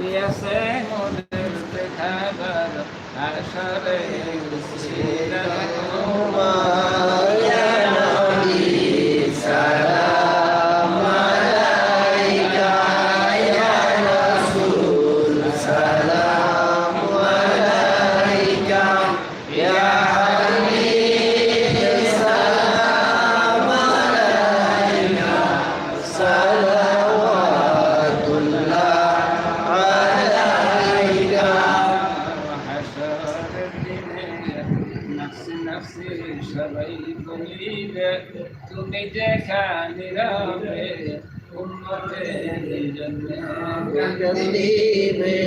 দিয়েছে মনের দেখাবার আসরে হাসরের তুমি যেখানে রবে উম্মতের জন্য কান্দিবে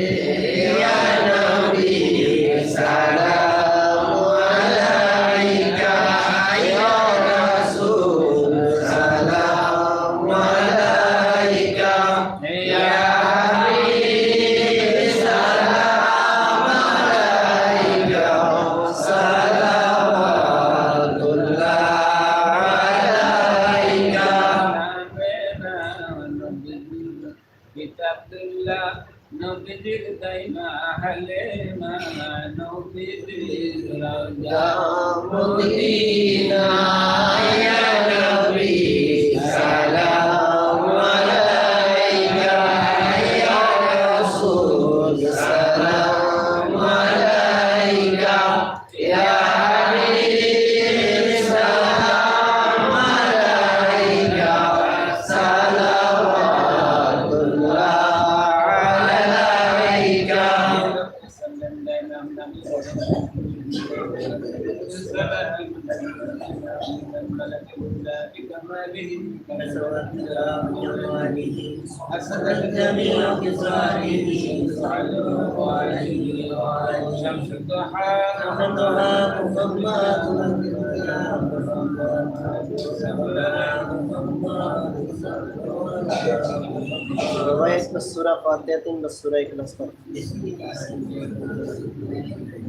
হলে حسن الجميع بصالحه صلوا عليه وعلى شمس الضحى رواية بالسورة فاتحة بالسورة إخلاص Thank you.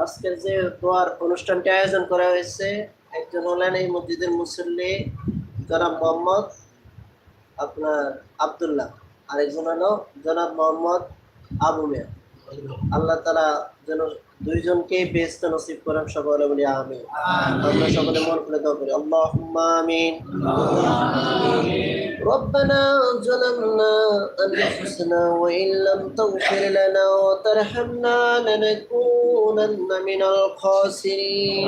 আজকের যে দোয়ার অনুষ্ঠানটি আয়োজন করা হয়েছে, একজন হলেন এই মসজিদের মুসল্লি জনাব মোহাম্মদ আপনার আবদুল্লাহ, আরেকজন হলো জনাব মোহাম্মদ আবু মেয়া। আল্লাহ তালা যেন দুইজনকে বেস্ত নসিব করেন সকলে বলি আমি আমরা সকলে মন খুলে দাও করি আল্লাহ আমিন ربنا ظلمنا أنفسنا وإن لم تغفر لنا وترحمنا لنكونن من الخاسرين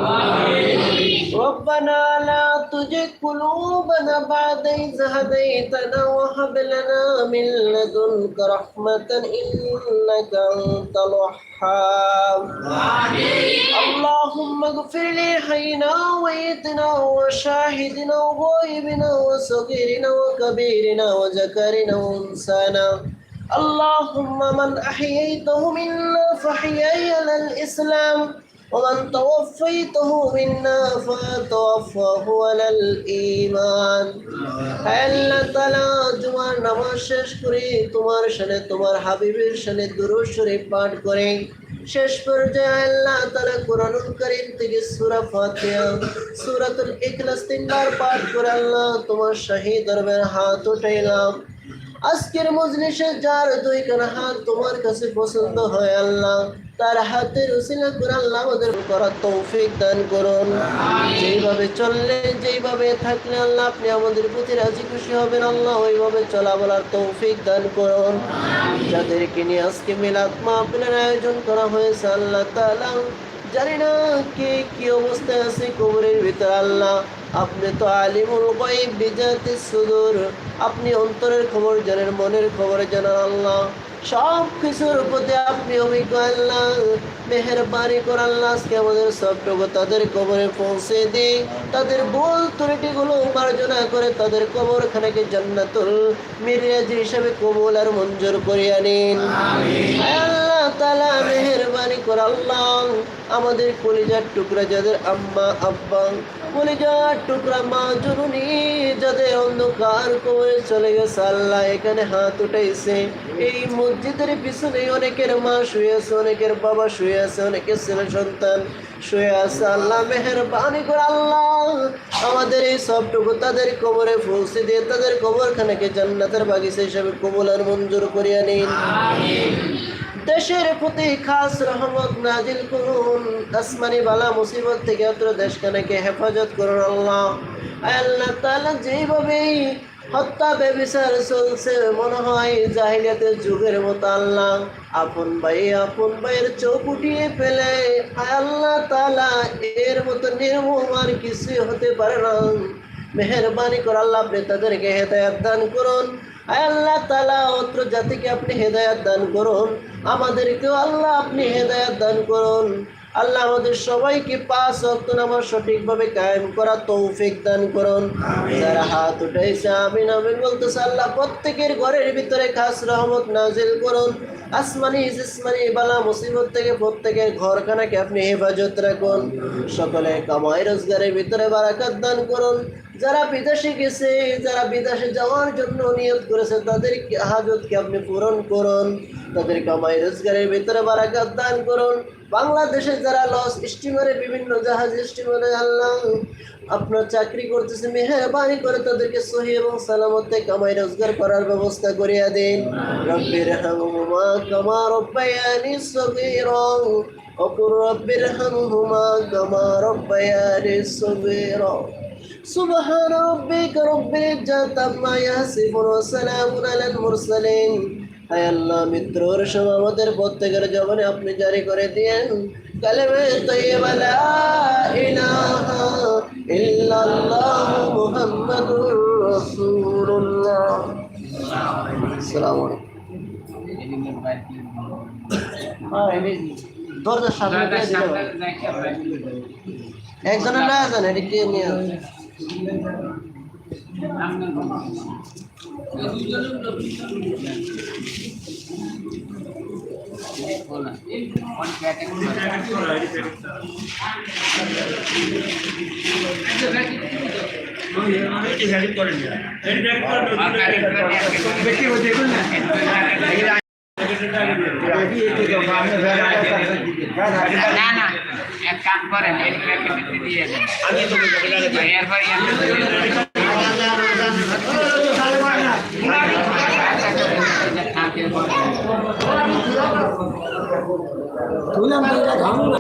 ربنا لا تزغ قلوبنا بعد إذ هديتنا وهب لنا من لدنك رحمة إنك أنت الوهاب اللهم اغفر لحينا وميتنا وشاهدنا وغائبنا وصغيرنا وكبيرنا وذكرنا وانسانا اللهم من أحييته منا فأحيي على الإسلام. ومن توفيته منا فتوفه على الايمان আল্লাহ তাআলা তোমার নামাজ শেষ করে তোমার সাথে তোমার হাবিবের সাথে দুরূদ শরীফ পাঠ করে শেষ পর্যায়ে আল্লাহ তাআলা কোরআনুল কারীম থেকে সূরা ফাতিহা সূরাতুল ইখলাস তিনবার পাঠ করে আল্লাহ তোমার শাহী দরবার হাত উঠাইলাম আজকের মজলিসে যার দুই কানা হাত তোমার কাছে পছন্দ হয় আল্লাহ তার হাতের উসিলা করে আল্লাহ আমাদের করার তৌফিক দান করুন। যেইভাবে চললে যেইভাবে থাকলে আল্লাহ আপনি আমাদের প্রতি রাজি খুশি হবেন। আল্লাহ ওইভাবে চলা বলার তৌফিক দান করুন। যাদেরকে নিয়ে আজকে মিলাদ মাহফিলের আয়োজন করা হয়েছে আল্লাহ তাআলা জানি না কে কি অবস্থায় আছে কবরের ভিতর। আল্লাহ আপনি তো আলিমুল গায়ব বিজাতি সুদূর। আপনি অন্তরের খবর জানেন মনের খবর জানান আল্লাহ। সব কিছুর প্রতি আপনি অভিজ্ঞ আল্লাহ মেহরবানি করে আল্লাহ আজকে আমাদের সবটুকু তাদের কবরে পৌঁছে দিই তাদের ভুল ত্রুটিগুলো মার্জনা করে তাদের কবরখানাকে জান্নাতুল মিরিয়াজি হিসাবে কবুল আর মঞ্জুর করিয়া নিন। আল্লাহ তালা মেহরবানি করে আমাদের কলিজার টুকরা যাদের আম্মা, আব্বা, কলিজার টুকরা মা, জননী যাদের অন্ধকার কবরে চলে গেছে, আল্লাহ এখানে হাত উঠাইছে। এই মসজিদের পিছনে অনেকের মা শুয়ে আছে, অনেকের বাবা শুয়ে আছে, অনেকের ছেলে সন্তান শুয়ে আছে। আল্লাহ মেহরবানি করে আল্লাহ আমাদের এই সবটুকু তাদের কবরে পৌঁছে দিয়ে তাদের কবরখানাকে জান্নাতের বাগিচা হিসাবে কবুল আর মঞ্জুর করিয়া নিন। দেশের প্রতি খাস রহমত নাজিল করুন। আসমানি বালা মুসিবত থেকে অত্র দেশখানাকে হেফাজত করুন আল্লাহ। আল্লাহ তাআলা যেভাবে হত্যা বেবিচার চলছে, মনে হয় জাহিলিয়াতের যুগের মতো আল্লাহ। আপন ভাই, আপন ভাইয়ের চোখ উঠিয়ে ফেলে। আল্লাহ তালা এর মতো নির্মম আর কিছু হতে পারে না। মেহরবানি করে আল্লাহ আপনি তাদেরকে হেদায়াত দান করুন। আল্লাহ তালা অত্র জাতিকে আপনি হেদায়াত দান করুন। আমাদেরকেও আল্লাহ আপনি হেদায়াত দান করুন। আল্লাহ আমাদের সবাইকে পাঁচ অক্ত নামাজ সঠিকভাবে কায়েম করা তৌফিক দান করুন। যারা হাত উঠাইছে আমিন আমিন বলতেছে আল্লাহ প্রত্যেকের ঘরের ভিতরে খাস রহমত নাজিল করুন। আসমানি জিসমানি বালা মুসিবত থেকে প্রত্যেকের ঘরখানাকে আপনি হেফাজত রাখুন। সকলে কামাই রোজগারের ভিতরে বারাকাত দান করুন। যারা বিদেশে গেছে যারা বিদেশে যাওয়ার জন্য নিয়ত করেছে তাদের হাজতকে আপনি পূরণ করুন। তাদের কামাই রোজগারের ভিতরে বারাকাত দান করুন বাংলাদেশে যারা লস স্টিমারে বিভিন্ন জাহাজ স্টিমারে আল্লাহ আপনার চাকরি করতেছে মেহরবানি করে তাদেরকে সহি এবং সালামতে কামাই রোজগার করার ব্যবস্থা করিয়া দিন রব্বির হামহুমা কামা রব্বায়ানি সগীরা وقل رب ارحمهما كما ربياني صغيرا سبحان ربك رب العزة عما يصفون وسلام على المرسلين হায় আল্লাহ মিত্রর সব আমাদের প্রত্যেকের জবানে আপনি জারি করে দিয়েন কালেমে তৈবা লা ইলাহা ইল্লাল্লাহ মুহাম্মাদুর রাসূলুল্লাহ আসসালামু আলাইকুম হ্যাঁ দরজার সামনে। একজনের না জানে এটা কে নিয়ে? না না এক কাম করেন এই প্যাকেটে તુલા મારી ઘામું